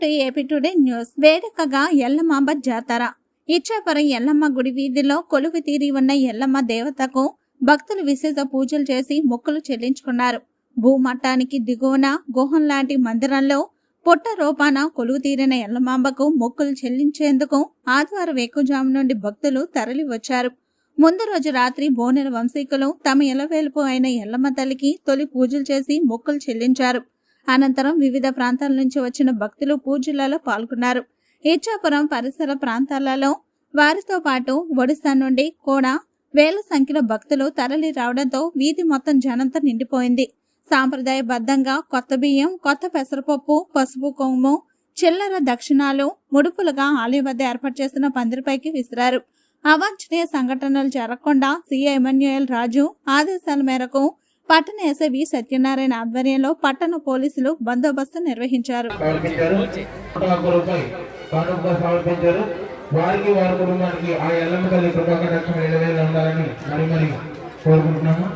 To AP today news. వేడుకగా ఎల్లమాంబ జాతర. ఇచ్చాపురం ఎల్లమ్మ గుడి వీధిలో కొలువు తీరి ఉన్న ఎల్లమ్మ దేవతకు భక్తులు విశేష పూజలు చేసి మొక్కులు చెల్లించుకున్నారు. భూమట్టానికి దిగువన గుహం లాంటి మందిరంలో పుట్ట రూపాన కొలువు తీరిన ఎల్లమాంబకు మొక్కులు చెల్లించేందుకు ఆదివారం వేకుజాము నుండి భక్తులు తరలి వచ్చారు. ముందు రోజు రాత్రి బోనెల వంశీకులు తమ ఇలవేలుపు అయిన ఎల్లమ్మ తల్లికి తొలి పూజలు చేసి మొక్కులు చెల్లించారు. అనంతరం వివిధ ప్రాంతాల నుంచి వచ్చిన భక్తులు పూజలలో పాల్గొన్నారు. ఇచ్చాపురం పరిసర ప్రాంతాలలో వారితో పాటు ఒడిశా నుండి కూడా వేల సంఖ్యలో భక్తులు తరలి రావడంతో వీధి మొత్తం జనంతో నిండిపోయింది. సాంప్రదాయబద్ధంగా కొత్త బియ్యం కొత్త పెసరపప్పు పసుపు కొమ్ము చిల్లర దక్షిణాలు ముడుపులుగా ఆలయం వద్ద ఏర్పాటు చేసిన పందిరిపైకి విసిరారు. అవాంఛనీయ సంఘటనలు జరగకుండా సీఐ ఎమాన్యుయల్ రాజు ఆదేశాల మేరకు పట్టణ ఎస్ఐవి సత్యనారాయణ ఆధ్వర్యంలో పట్టణ పోలీసులు బందోబస్తు నిర్వహించారు. వారికి వారి కుటుంబానికి ఆ ఎల్లమ్మ తల్లి కృపాకటాక్షం ఏడవేలు ఉండాలని మరి మరి కోరుకుంటున్నాము.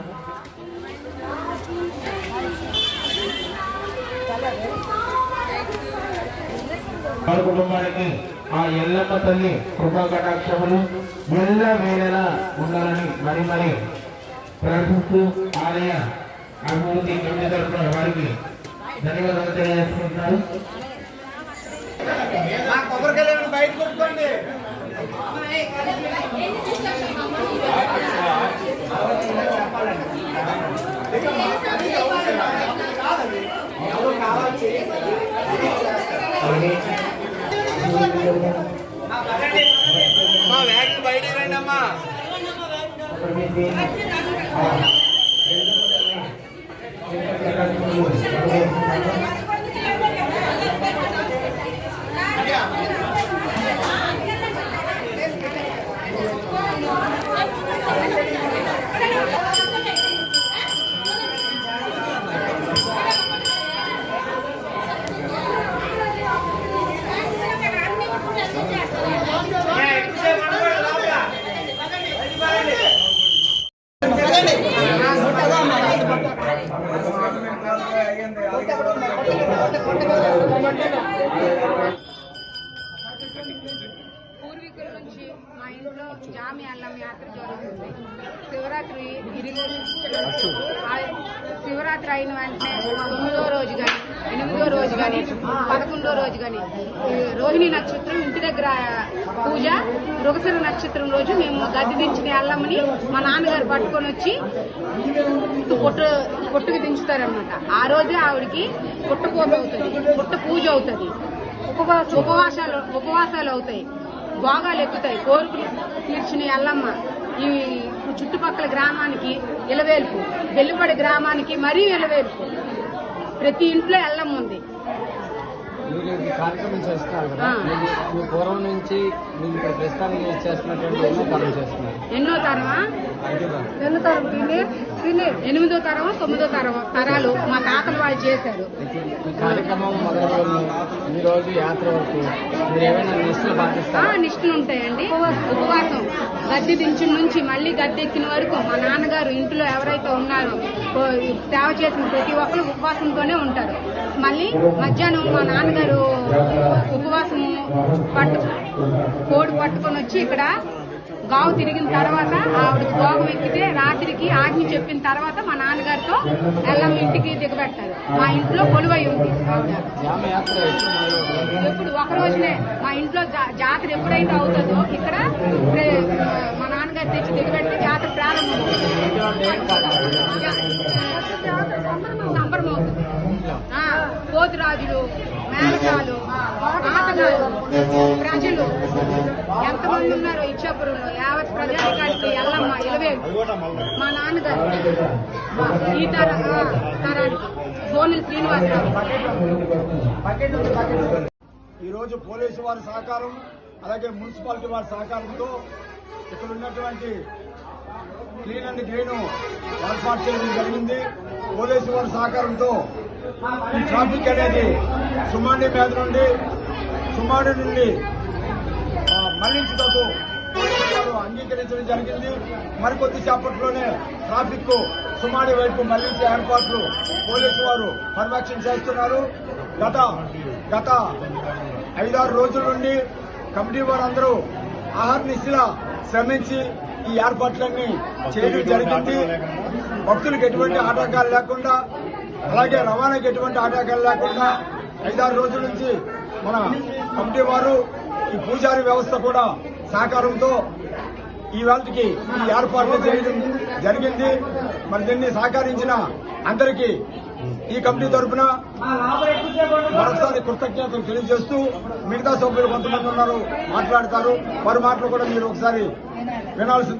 వారి కుటుంబానికి ఆ ఎల్లమ్మ తల్లి కృపాకటాక్షములు ఎల్ల వేళలా ఉండాలని మరి మరి ప్రార్థిస్తూ ఆలయ అభివృద్ధి కమిటీ తరఫున వారికి ధన్యవాదాలు తెలియజేసుకుంటున్నారు బయట కొట్టుకోండి. మా వ్యాగన్ బయట రండి అమ్మా Thank you. పూర్వీకుల నుంచి మా ఇంట్లో జామి అల్లం యాత్ర జరుగుతుంది. శివరాత్రి ఇరిగి శివరాత్రి అయిన వెంటనే తొమ్మిదో రోజు కానీ ఎనిమిదో రోజు కానీ పదకొండో రోజు కానీ రోహిణి నక్షత్రం ఇంటి దగ్గర పూజ మృగశిర నక్షత్రం రోజు మేము గద్దె దించిన అల్లమ్మని మా నాన్నగారు పట్టుకొని వచ్చి పొట్టు పొట్టుకు దించుతారనమాట ఆ రోజే ఆవిడకి పుట్టకోత అవుతుంది పుట్ట పూజ అవుతుంది. ఉపవాస ఉపవాసాలు ఉపవాసాలు అవుతాయి. భోగాలు ఎక్కుతాయి. కోరికలు తీర్చిన ఎల్లమ్మ ఈ చుట్టుపక్కల గ్రామానికి ఇలవేల్పు వెల్లుబడి గ్రామానికి మరీ ఇలవేల్పు ప్రతి ఇంట్లో ఎల్లమ్మ ఉంది. మీరు ఈ కార్యక్రమం చేస్తున్నారు కదా? ఆ. మీరు మీ పూర్వం నుంచి మీరు ఇక్కడ ప్రస్తుతానికి చేస్తున్నటువంటి ఎన్నో పనులు చేస్తున్నారు. ఎన్నో తరమా. ఎన్నో తరం ఎనిమిదో తరం తొమ్మిదో తరం తరాలు మా తాతలు వాళ్ళు చేశారు. కార్యక్రమం ఈ రోజు యాత్ర వరకు నిష్ఠలు ఉంటాయండి. ఉపవాసం గద్దె దించిన నుంచి మళ్ళీ గద్దె ఎక్కిన వరకు మా నాన్నగారు ఇంట్లో ఎవరైతే ఉన్నారో సేవ చేసిన ప్రతి ఒక్కరు ఉపవాసంతోనే ఉంటారు. మళ్ళీ మధ్యాహ్నం మా నాన్నగారు ఉపవాసం పట్టు కోడి పట్టుకొని వచ్చి ఇక్కడ గావు తిరిగిన తర్వాత ఆవిడ భోగం ఎక్కితే రాత్రికి ఆజ్ఞ చెప్పిన తర్వాత మా నాన్నగారితో ఎల్లం ఇంటికి దిగబెట్టారు. మా ఇంట్లో కొలువై ఉంది. ఆవిడ ఎప్పుడు? ఒక రోజునే. మా ఇంట్లో జా- జాతర ఎప్పుడైతే అవుతుందో ఇక్కడ మా నాన్నగారు తెచ్చి దిగబెట్టి జాతర ప్రారంభం సంబరం అవుతుంది ఆ, పోతురాజులు మేనకాలు ఆటగాళ్ళు ప్రజలు ఎంతమంది ఉన్నారో ఇచ్చాపురంలో యావత్ ప్రజానికానికి ఎల్లమ్మ ఇలవేలు మా నాన్నగారు ఈ తర తరానికి బోనెల శ్రీనివాసరావు. ఈరోజు పోలీసు వారి సహకారం అలాగే మున్సిపాలిటీ వారి సహకారంతో ఇక్కడ ఉన్నటువంటి క్లీన్ అండ్ గ్రీన్ ఏర్పాటు చేయడం జరిగింది. పోలీసు వారి సహకారంతో ట్రాఫిక్ అనేది సుమాండి మీద నుండి సుమాండి నుండి ఆ, మళ్ళించుటకు అంగీకరించడం జరిగింది. మరికొద్ది చేపట్లోనే ట్రాఫిక్ సుమాడి వైపు మళ్ళించే ఏర్పాట్లు పోలీసు వారు పర్యవేక్షణ చేస్తున్నారు. గత గత ఐదారు రోజుల నుండి కమిటీ వారందరూ ఆహార నిశ్చిలా శ్రమించి ఈ ఏర్పాట్లన్నీ చేయడం జరిగింది. భక్తులకు ఎటువంటి ఆటంకాలు లేకుండా అలాగే రవాణాకి ఎటువంటి ఆటంకాలు లేకుండా ఐదారు రోజుల నుంచి మన కమిటీ వారు ఈ పూజారి వ్యవస్థ కూడా సహకారంతో ఈ వాళ్ళకి ఈ ఏర్పాట్లు చేయడం జరిగింది. మరి దీన్ని సహకరించిన అందరికీ ఈ కమిటీ తరఫున మరొకసారి కృతజ్ఞతలు తెలియజేస్తూ మిగతా సభ్యులు కొంతమంది ఉన్నారు మాట్లాడతారు. వారి మాటలు కూడా మీరు ఒకసారి వినాల్సింది